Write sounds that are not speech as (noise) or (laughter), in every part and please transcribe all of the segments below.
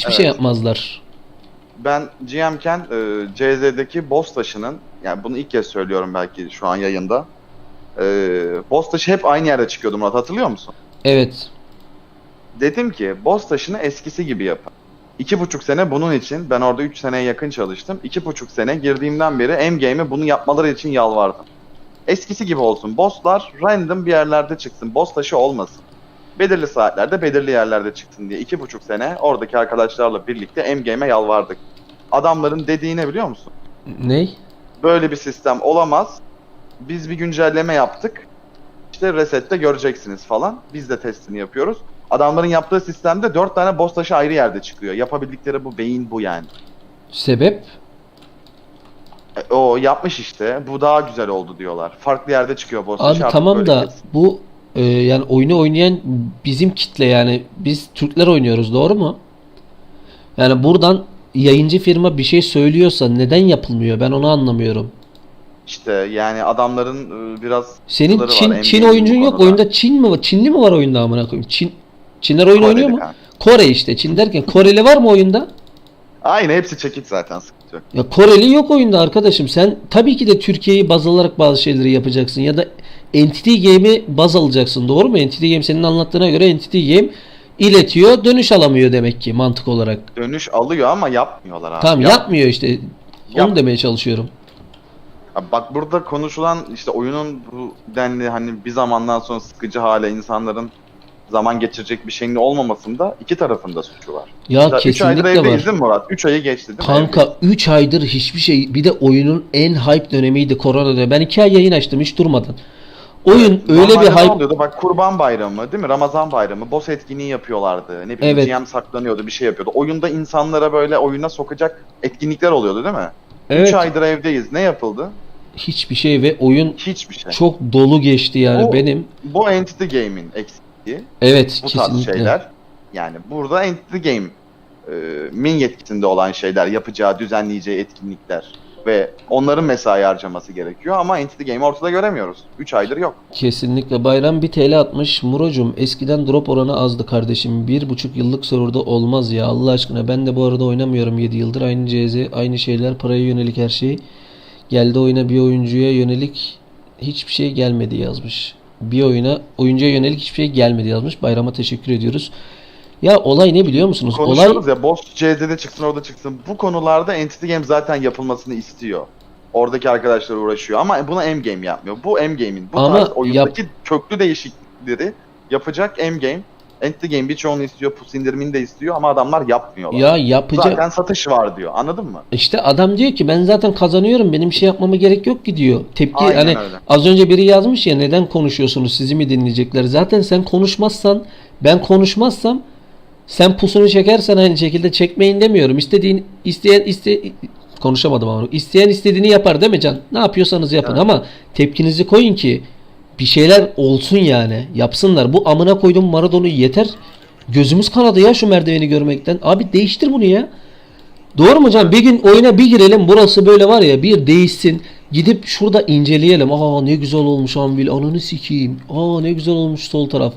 Hiçbir şey Evet. yapmazlar. Ben GM'ken e, CZ'deki boss taşının, yani bunu ilk kez söylüyorum belki şu an yayında. E, boss taşı hep aynı yerde çıkıyordu Murat hatırlıyor musun? Evet. Dedim ki boss taşını eskisi gibi yapın. İki buçuk sene bunun için, ben orada üç seneye yakın çalıştım. İki buçuk sene girdiğimden beri M-Game'e bunu yapmaları için yalvardım. Eskisi gibi olsun. Bosslar random bir yerlerde çıksın. Boss taşı olmasın. Belirli saatlerde, belirli yerlerde çıksın diye iki buçuk sene oradaki arkadaşlarla birlikte M-Game'e yalvardık. Adamların dediğini biliyor musun? Ney? Böyle bir sistem olamaz. Biz bir güncelleme yaptık. İşte resette göreceksiniz falan. Biz de testini yapıyoruz. Adamların yaptığı sistemde 4 tane boss taşı ayrı yerde çıkıyor. Yapabildikleri bu beyin bu yani. Sebep? E, o yapmış işte. Bu daha güzel oldu diyorlar. Farklı yerde çıkıyor boss taşı. Abi artık tamam böyle da kesin. bu e, yani oyunu oynayan bizim kitle yani biz Türkler oynuyoruz doğru mu? Yani buradan yayıncı firma bir şey söylüyorsa neden yapılmıyor ben onu anlamıyorum. İşte yani adamların e, biraz Senin sınırı var, Çin Çin oyuncun yok. Oyunda Çin mi var? Çinli mi var oyunda amına koyayım? Çin Çinler oyun Koreli oynuyor mu? kanka. Kore işte. Çin derken Koreli var mı oyunda? Aynı hepsi çekik zaten sıkıntı yok. Ya Koreli yok oyunda arkadaşım. Sen tabii ki de Türkiye'yi baz alarak bazı şeyleri yapacaksın ya da Entity Game'i baz alacaksın. Doğru mu? Entity Game senin anlattığına göre Entity Game iletiyor, dönüş alamıyor demek ki mantık olarak. Dönüş alıyor ama yapmıyorlar abi. Tamam Yap- yapmıyor işte. Onu Yap- demeye çalışıyorum. Abi Bak burada konuşulan işte oyunun bu denli hani bir zamandan sonra sıkıcı hale insanların zaman geçirecek bir şeyin olmamasında iki tarafında suçu var. Ya 3 aydır kesinlikle var. mi Murat? 3 ayı geçti değil mi? Kanka 3 aydır hiçbir şey bir de oyunun en hype dönemiydi korona dönemi. Ben 2 ay yayın açtım hiç durmadan. Oyun öyle Normalde bir ne hype oluyordu? Bak Kurban Bayramı değil mi? Ramazan Bayramı. Boss etkinliği yapıyorlardı. Ne bileyim Evet. GM saklanıyordu bir şey yapıyordu. Oyunda insanlara böyle oyuna sokacak etkinlikler oluyordu değil mi? 3 evet aydır evdeyiz. Ne yapıldı? hiçbir şey ve oyun Hiçbir şey. çok dolu geçti yani O- benim. Bu Entity Game'in eksikliği. Evet bu tarz kesinlikle. şeyler. Yani burada Entity Game e, min yetkisinde olan şeyler, yapacağı, düzenleyeceği etkinlikler ve onların mesai harcaması gerekiyor ama Entity Game'i ortada göremiyoruz. 3 aydır yok. Kesinlikle bayram 1 TL atmış. Murocum eskiden drop oranı azdı kardeşim. Bir buçuk yıllık serverda olmaz ya Allah aşkına. Ben de bu arada oynamıyorum 7 yıldır. Aynı CZ aynı şeyler paraya yönelik her şey. Geldi oyuna bir oyuncuya yönelik hiçbir şey gelmedi yazmış. Bir oyuna oyuncuya yönelik hiçbir şey gelmedi yazmış. Bayrama teşekkür ediyoruz. Ya olay ne biliyor musunuz? Olay Konuşuyoruz ya boss CZ'de çıksın orada çıksın. Bu konularda Entity Game zaten yapılmasını istiyor. Oradaki arkadaşlar uğraşıyor ama buna M-Game yapmıyor. Bu M-Game'in bu Ama tarz oyundaki köklü değişiklikleri yapacak M-Game. Entity Game birçoğunu istiyor, pus indirimini de istiyor ama adamlar yapmıyorlar. ya yapacak Zaten satış var diyor. Anladın mı? İşte adam diyor ki ben zaten kazanıyorum benim şey yapmama gerek yok ki diyor. Tepki Aynen hani öyle. az önce biri yazmış ya neden konuşuyorsunuz sizi mi dinleyecekler? Zaten sen konuşmazsan ben konuşmazsam sen pusunu çekersen aynı şekilde çekmeyin demiyorum. İstediğin isteyen iste konuşamadım ama isteyen istediğini yapar değil mi Can? Ne yapıyorsanız yapın Evet. ama tepkinizi koyun ki bir şeyler olsun yani. Yapsınlar. Bu amına koydum Maradona yeter. Gözümüz kanadı ya şu merdiveni görmekten. Abi değiştir bunu ya. Doğru mu Can? Bir gün oyuna bir girelim. Burası böyle var ya bir değişsin. Gidip şurada inceleyelim. Aa ne güzel olmuş Anvil. Ananı sikeyim. Aa ne güzel olmuş sol taraf.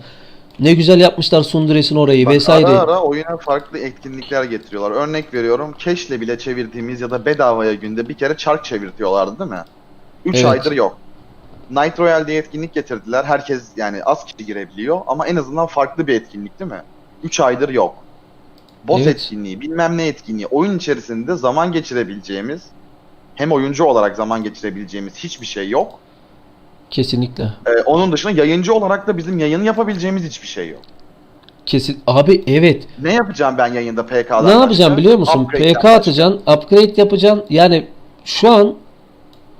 Ne güzel yapmışlar Sundures'in orayı Bak, vesaire. Ara ara oyuna farklı etkinlikler getiriyorlar. Örnek veriyorum. Keşle bile çevirdiğimiz ya da bedavaya günde bir kere çark çevirtiyorlardı değil mi? 3 Evet. aydır yok. Night Royale diye etkinlik getirdiler. Herkes yani az kişi girebiliyor ama en azından farklı bir etkinlik değil mi? 3 aydır yok. Boss Evet. etkinliği, bilmem ne etkinliği. Oyun içerisinde zaman geçirebileceğimiz hem oyuncu olarak zaman geçirebileceğimiz hiçbir şey yok. Kesinlikle. Ee, onun dışında yayıncı olarak da bizim yayın yapabileceğimiz hiçbir şey yok. Kesin. Abi evet. Ne yapacağım ben yayında PK'dan Ne yapacağım biliyor musun? Upgrade'den PK atacaksın, upgrade yapacaksın. Yani şu an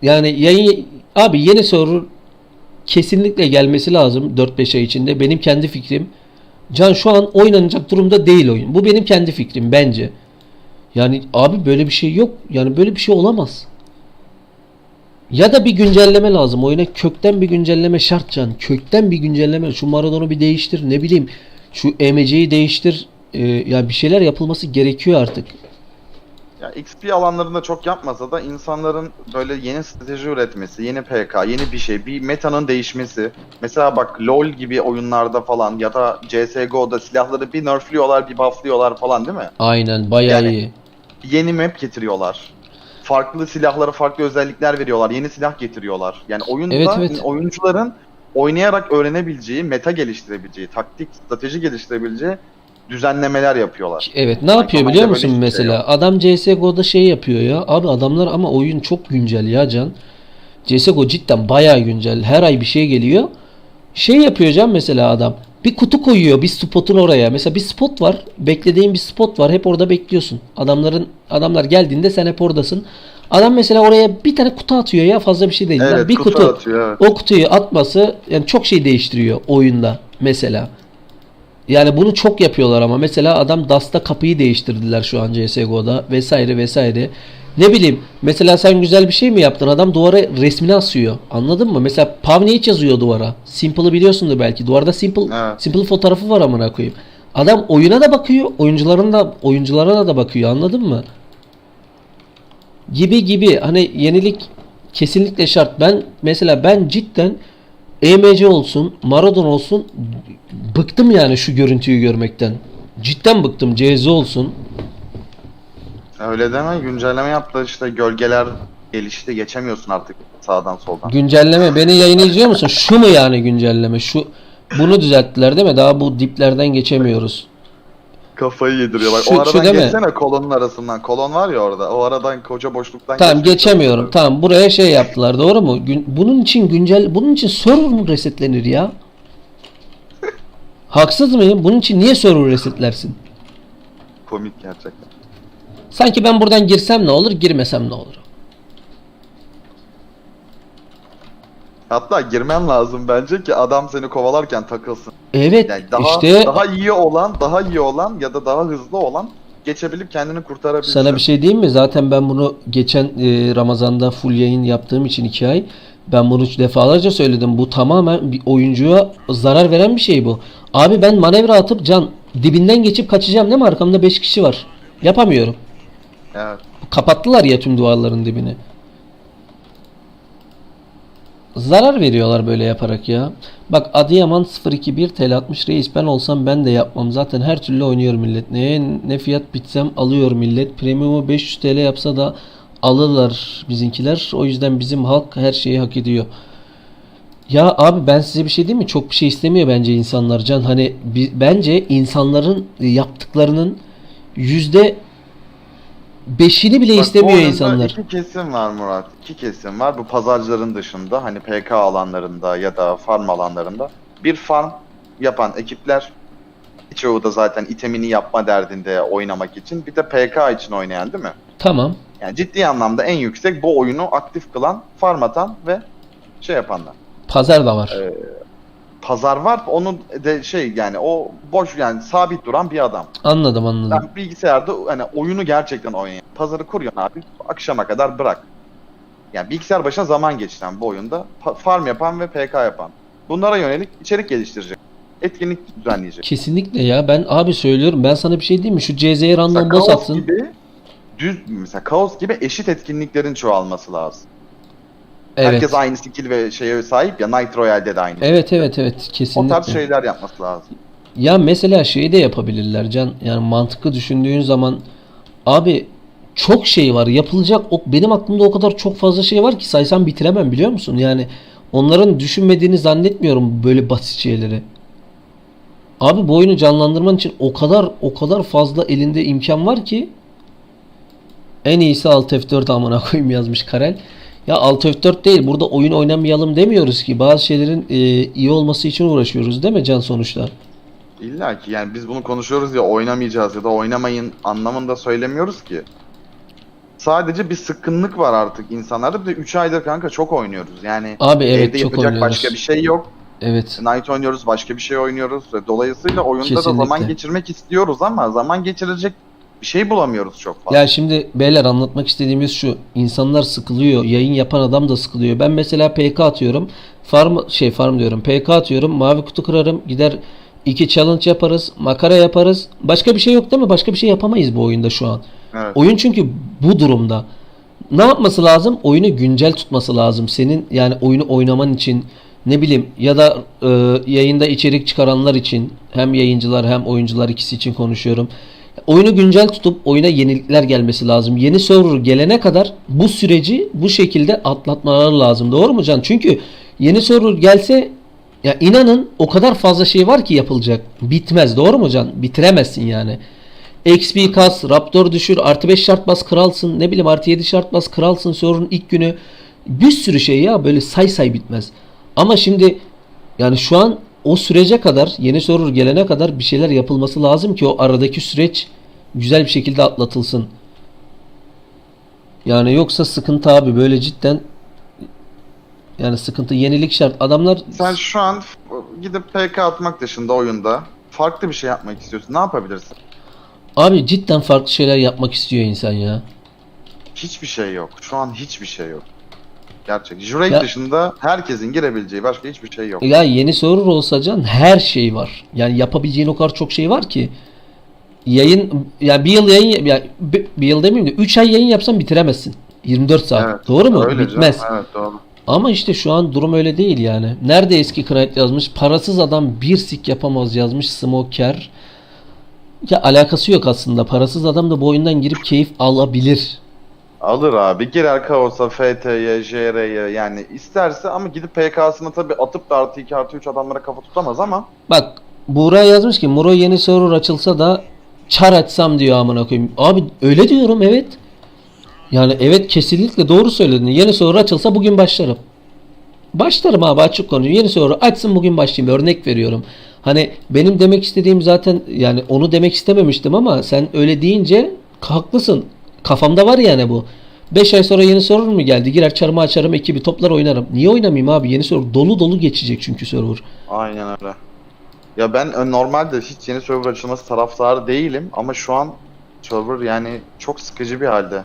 yani yayın abi yeni server kesinlikle gelmesi lazım 4-5 ay içinde. Benim kendi fikrim. Can şu an oynanacak durumda değil oyun. Bu benim kendi fikrim bence. Yani abi böyle bir şey yok. Yani böyle bir şey olamaz. Ya da bir güncelleme lazım. Oyuna kökten bir güncelleme şart can. Kökten bir güncelleme. Şu Maradona'u bir değiştir. Ne bileyim. Şu EMC'yi değiştir. Ee, ya bir şeyler yapılması gerekiyor artık. Ya XP alanlarında çok yapmasa da insanların böyle yeni strateji üretmesi, yeni PK, yeni bir şey, bir metanın değişmesi. Mesela bak LoL gibi oyunlarda falan ya da CSGO'da silahları bir nerfliyorlar, bir bufflıyorlar falan değil mi? Aynen bayağı Yani- iyi. Yeni map getiriyorlar. Farklı silahlara farklı özellikler veriyorlar. Yeni silah getiriyorlar. Yani oyunda Evet, evet. oyuncuların oynayarak öğrenebileceği, meta geliştirebileceği, taktik, strateji geliştirebileceği düzenlemeler yapıyorlar. Evet ne yapıyor biliyor musun böyle hiçbir şey mesela? Adam CSGO'da şey yapıyor ya. Abi adamlar ama oyun çok güncel ya Can. CSGO cidden bayağı güncel. Her ay bir şey geliyor. Şey yapıyor Can mesela adam. Bir kutu koyuyor bir spotun oraya. Mesela bir spot var. Beklediğin bir spot var. Hep orada bekliyorsun. Adamların adamlar geldiğinde sen hep oradasın. Adam mesela oraya bir tane kutu atıyor ya fazla bir şey değil. Evet, bir kutu kutu. atıyor, evet. O kutuyu atması yani çok şey değiştiriyor oyunda mesela. Yani bunu çok yapıyorlar ama mesela adam Dust'ta kapıyı değiştirdiler şu an CSGO'da vesaire vesaire. Ne bileyim mesela sen güzel bir şey mi yaptın adam duvara resmini asıyor. Anladın mı? Mesela Pavnage yazıyor duvara. Simple'ı biliyorsundur belki. Duvarda Simple Evet. Simple fotoğrafı var amına koyayım. Adam oyuna da bakıyor, oyuncuların da oyunculara da bakıyor. Anladın mı? Gibi gibi hani yenilik kesinlikle şart. Ben mesela ben cidden EMC olsun, Maradona olsun bıktım yani şu görüntüyü görmekten. Cidden bıktım. CZ olsun. Öyle deme. Güncelleme yaptı işte gölgeler gelişti. Geçemiyorsun artık sağdan soldan. Güncelleme. Beni yayını izliyor musun? Şu mu yani güncelleme? Şu bunu düzelttiler değil mi? Daha bu diplerden geçemiyoruz. Kafayı yediriyor. Bak Şu- o şu aradan değil mi? geçsene kolonun arasından. Kolon var ya orada. O aradan koca boşluktan Tamam geçemiyorum. çalışıyorlar. Tamam buraya şey yaptılar. Doğru mu? Gün, bunun için güncel bunun için server mı resetlenir ya? (laughs) Haksız mıyım? Bunun için niye server resetlersin? Komik gerçekten. Sanki ben buradan girsem ne olur, girmesem ne olur? Hatta girmen lazım bence ki adam seni kovalarken takılsın. Evet, Yani daha işte daha iyi olan, daha iyi olan ya da daha hızlı olan geçebilip kendini kurtarabilsin. sana bir şey diyeyim mi? Zaten ben bunu geçen e, Ramazan'da full yayın yaptığım için iki ay ben bunu defalarca söyledim. Bu tamamen bir oyuncuya zarar veren bir şey bu. Abi ben manevra atıp can dibinden geçip kaçacağım değil mi? Arkamda 5 kişi var. Yapamıyorum. Evet. Kapattılar ya tüm duvarların dibini. Zarar veriyorlar böyle yaparak ya. Bak Adıyaman 021 TL 60 reis ben olsam ben de yapmam. Zaten her türlü oynuyor millet. Neye ne fiyat bitsem alıyor millet. Premium'u 500 TL yapsa da alırlar bizinkiler. O yüzden bizim halk her şeyi hak ediyor. Ya abi ben size bir şey diyeyim mi? Çok bir şey istemiyor bence insanlar can. Hani bence insanların yaptıklarının yüzde beşini bile Bak, bu istemiyor oyunda insanlar. İki kesim var Murat. İki kesim var. Bu pazarcıların dışında hani PK alanlarında ya da farm alanlarında bir farm yapan ekipler çoğu da zaten itemini yapma derdinde oynamak için. Bir de PK için oynayan değil mi? Tamam. Yani ciddi anlamda en yüksek bu oyunu aktif kılan, farm atan ve şey yapanlar. Pazar da var. Ee, Pazar var. Onun de şey yani o boş yani sabit duran bir adam. Anladım anladım. Ben bilgisayarda hani oyunu gerçekten oynayan. Pazarı kuruyorsun abi. Akşama kadar bırak. Yani bilgisayar başına zaman geçiren bu oyunda farm yapan ve PK yapan. Bunlara yönelik içerik geliştirecek. Etkinlik düzenleyecek. Kesinlikle ya. Ben abi söylüyorum. Ben sana bir şey diyeyim mi? Şu CZ'ye random boss atsın. gibi düz mesela Kaos gibi eşit etkinliklerin çoğalması lazım. Evet. Herkes aynı skill ve şeye sahip ya Night Royale'de de aynı. Evet evet evet. O tarz Kesinlikle. şeyler yapması lazım. Ya mesela şeyi de yapabilirler Can. Yani mantıklı düşündüğün zaman abi çok şey var. Yapılacak o benim aklımda o kadar çok fazla şey var ki saysam bitiremem biliyor musun? Yani onların düşünmediğini zannetmiyorum böyle basit şeyleri. Abi bu oyunu canlandırman için o kadar o kadar fazla elinde imkan var ki en iyisi Alt F4 amına koyayım yazmış Karel. Ya Alt F4 değil burada oyun oynamayalım demiyoruz ki bazı şeylerin e, iyi olması için uğraşıyoruz değil mi Can sonuçta? İlla ki yani biz bunu konuşuyoruz ya oynamayacağız ya da oynamayın anlamında söylemiyoruz ki. Sadece bir sıkkınlık var artık insanlarda. Bir de 3 aydır kanka çok oynuyoruz. Yani Abi evet evde çok yapacak oynuyoruz. başka bir şey yok. Evet. Night oynuyoruz, başka bir şey oynuyoruz. Dolayısıyla oyunda da Kesinlikle. zaman geçirmek istiyoruz ama zaman geçirecek bir şey bulamıyoruz çok fazla. Ya şimdi beyler anlatmak istediğimiz şu. İnsanlar sıkılıyor. Yayın yapan adam da sıkılıyor. Ben mesela PK atıyorum. Farm şey farm diyorum. PK atıyorum. Mavi kutu kırarım. Gider iki challenge yaparız. Makara yaparız. Başka bir şey yok değil mi? Başka bir şey yapamayız bu oyunda şu an. Evet. Oyun çünkü bu durumda. Ne yapması lazım? Oyunu güncel tutması lazım. Senin yani oyunu oynaman için ne bileyim ya da e, yayında içerik çıkaranlar için hem yayıncılar hem oyuncular ikisi için konuşuyorum. Oyunu güncel tutup oyuna yenilikler gelmesi lazım. Yeni server gelene kadar bu süreci bu şekilde atlatmaları lazım. Doğru mu Can? Çünkü yeni server gelse ya inanın o kadar fazla şey var ki yapılacak. Bitmez. Doğru mu Can? Bitiremezsin yani. XP kas, Raptor düşür, artı 5 şart bas kralsın, ne bileyim artı 7 şart bas kralsın sorun ilk günü. Bir sürü şey ya böyle say say bitmez. Ama şimdi yani şu an o sürece kadar yeni server gelene kadar bir şeyler yapılması lazım ki o aradaki süreç güzel bir şekilde atlatılsın. Yani yoksa sıkıntı abi böyle cidden yani sıkıntı yenilik şart. Adamlar Sen şu an gidip PK atmak dışında oyunda farklı bir şey yapmak istiyorsun. Ne yapabilirsin? abi cidden farklı şeyler yapmak istiyor insan ya. Hiçbir şey yok. Şu an hiçbir şey yok. Gerçek. Jurek Ya- dışında herkesin girebileceği başka hiçbir şey yok. Ya yeni server olsa can her şey var. Yani yapabileceğin o kadar çok şey var ki. Yayın ya bir yıl yayın ya bir, bir yıl demeyeyim de 3 ay yayın yapsan bitiremezsin. 24 saat. Evet, Doğru mu? Öyle canım, Bitmez. Evet doğru. Ama işte şu an durum öyle değil yani. Nerede eski Knight yazmış? Parasız adam bir sik yapamaz yazmış Smoker. Ya alakası yok aslında. Parasız adam da bu oyundan girip keyif alabilir. Alır abi. Girer kaosa, FT'ye, JR'ye yani isterse ama gidip PK'sını tabii atıp da artı 2 artı 3 adamlara kafa tutamaz ama Bak Buğra yazmış ki Muro yeni server açılsa da çar açsam diyor amına koyayım. Abi öyle diyorum evet. Yani evet kesinlikle doğru söyledin. Yeni server açılsa bugün başlarım. Başlarım abi açık konuyu. Yeni server açsın bugün başlayayım. Örnek veriyorum. Hani benim demek istediğim zaten yani onu demek istememiştim ama sen öyle deyince haklısın. Kafamda var yani bu. 5 ay sonra yeni server mı geldi? Girer çarmı açarım ekibi toplar oynarım. Niye oynamayayım abi? Yeni server dolu dolu geçecek çünkü server. aynen öyle. Ya ben e, normalde hiç yeni server açılması taraftarı değilim ama şu an server yani çok sıkıcı bir halde.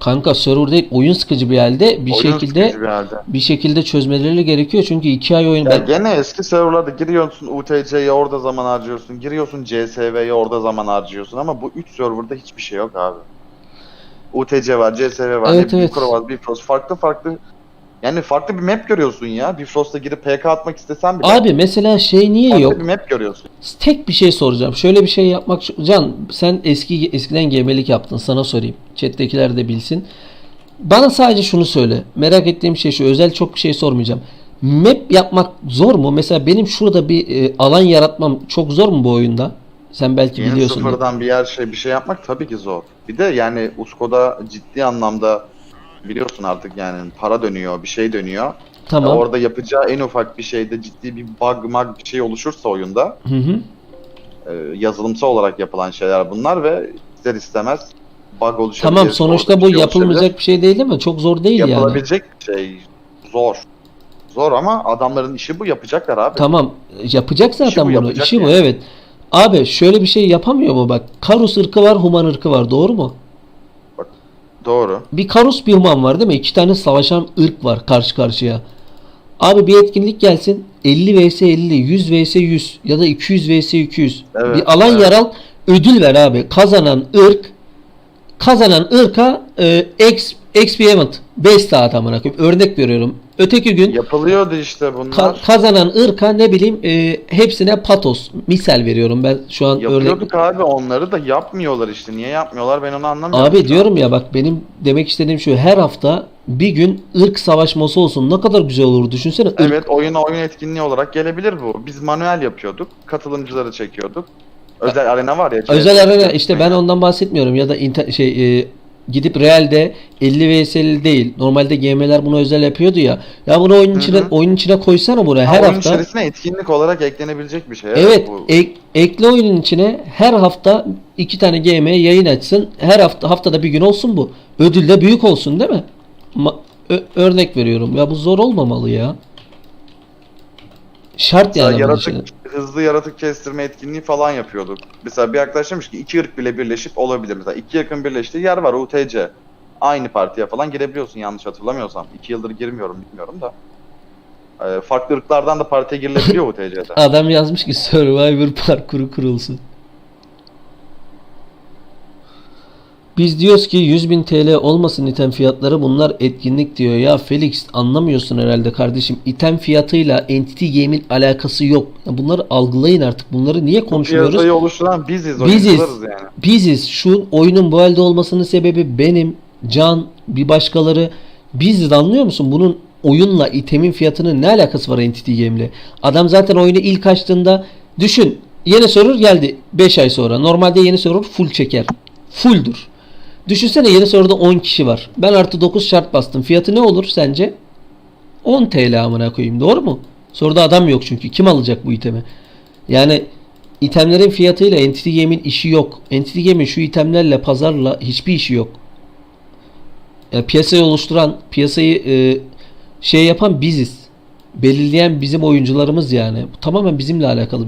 Kanka server değil oyun sıkıcı bir halde bir Oyun şekilde bir halde. bir şekilde çözmeleri gerekiyor çünkü iki ay oyun Ya ben gene eski serverlarda giriyorsun UTC'ye orada zaman harcıyorsun. Giriyorsun CSV'ye orada zaman harcıyorsun ama bu 3 serverda hiçbir şey yok abi. UTC var, CSV var, Evet, evet. Var, Bifrost farklı farklı yani farklı bir map görüyorsun ya. Bifrost'a girip PK atmak istesen bile abi mesela şey niye farklı yok? bir map görüyorsun. Tek bir şey soracağım. Şöyle bir şey yapmak Can sen eski eskiden gemelik yaptın sana sorayım. Chat'tekiler de bilsin. Bana sadece şunu söyle. Merak ettiğim şey şu. Özel çok bir şey sormayacağım. Map yapmak zor mu? Mesela benim şurada bir e, alan yaratmam çok zor mu bu oyunda? Sen belki Yeni biliyorsun. sıfırdan bir yer şey bir şey yapmak tabii ki zor. Bir de yani Usko'da ciddi anlamda biliyorsun artık yani para dönüyor, bir şey dönüyor. Tamam. Ya orada yapacağı en ufak bir şeyde ciddi bir bug mag bir şey oluşursa oyunda Hı hı. e, yazılımsal olarak yapılan şeyler bunlar ve ister istemez bug oluşabilir. Tamam sonuçta bu şey yapılmayacak bir şey değil mi? Çok zor değil yani. Yapılabilecek bir şey zor. Zor ama adamların işi bu yapacak abi. Tamam yapacak zaten İşi bu, bunu. yapacak İşi bu yani. evet. Abi şöyle bir şey yapamıyor mu bak? Karus ırkı var, Human ırkı var. Doğru mu? Doğru. Bir Karus bir Human var değil mi? İki tane savaşan ırk var karşı karşıya. Abi bir etkinlik gelsin. 50 vs 50, 100 vs 100 ya da 200 vs 200. Evet, bir alan evet. yaral, ödül ver abi. Kazanan ırk kazanan ırka e, X XP event 5 saat amına koyayım. Örnek veriyorum. Öteki gün Yapılıyordu işte bunlar. Ka- kazanan ırka ne bileyim e, hepsine patos. Misal veriyorum ben şu an örnek. Yapıyorduk abi onları da yapmıyorlar işte. Niye yapmıyorlar ben onu anlamıyorum. Abi diyorum ya bak benim demek istediğim şu her hafta bir gün ırk savaşması olsun ne kadar güzel olur düşünsene. Irk- Evet oyuna oyun etkinliği olarak gelebilir bu. Biz manuel yapıyorduk. Katılımcıları çekiyorduk. Özel arena var ya. Özel arena işte ben ondan bahsetmiyorum ya da inter- şey e, gidip realde 50 vs 50 değil. Normalde GM'ler bunu özel yapıyordu ya. Ya bunu oyun içine hı. oyun içine koysana buraya Ha, her oyun hafta. içerisine etkinlik olarak eklenebilecek bir şey. Evet, bu. ek- ekle oyunun içine her hafta iki tane GM yayın açsın. Her hafta haftada bir gün olsun bu. Ödül de büyük olsun değil mi? Ma- örnek veriyorum. Ya bu zor olmamalı ya. Şart Mesela yani yaratık. Hızlı yaratık kestirme etkinliği falan yapıyorduk. Mesela bir arkadaş demiş ki iki ırk bile birleşip olabilir. Mesela iki ırkın birleştiği yer var UTC. Aynı partiye falan girebiliyorsun yanlış hatırlamıyorsam. İki yıldır girmiyorum bilmiyorum da. Ee, farklı ırklardan da partiye girilebiliyor (laughs) UTC'de. Adam yazmış ki Survivor parkuru kurulsun. Biz diyoruz ki 100.000 TL olmasın item fiyatları bunlar etkinlik diyor. Ya Felix anlamıyorsun herhalde kardeşim. İtem fiyatıyla Entity Game'in alakası yok. Bunları algılayın artık. Bunları niye konuşmuyoruz? Piyasayı oluşturan biziz, Biziz. yani. Biziz. Şu oyunun bu halde olmasının sebebi benim, Can, bir başkaları. Biziz anlıyor musun? Bunun oyunla itemin fiyatının ne alakası var Entity Game'le? Adam zaten oyunu ilk açtığında düşün. Yeni server geldi 5 ay sonra. Normalde yeni server full çeker. Fulldur. Düşünsene yeni serverda 10 kişi var. Ben artı 9 şart bastım. Fiyatı ne olur sence? 10 TL amına koyayım. Doğru mu? Soruda adam yok çünkü. Kim alacak bu itemi? Yani itemlerin fiyatıyla Entity Game'in işi yok. Entity Game'in şu itemlerle pazarla hiçbir işi yok. Yani piyasayı oluşturan, piyasayı e, şey yapan biziz. Belirleyen bizim oyuncularımız yani. Bu tamamen bizimle alakalı.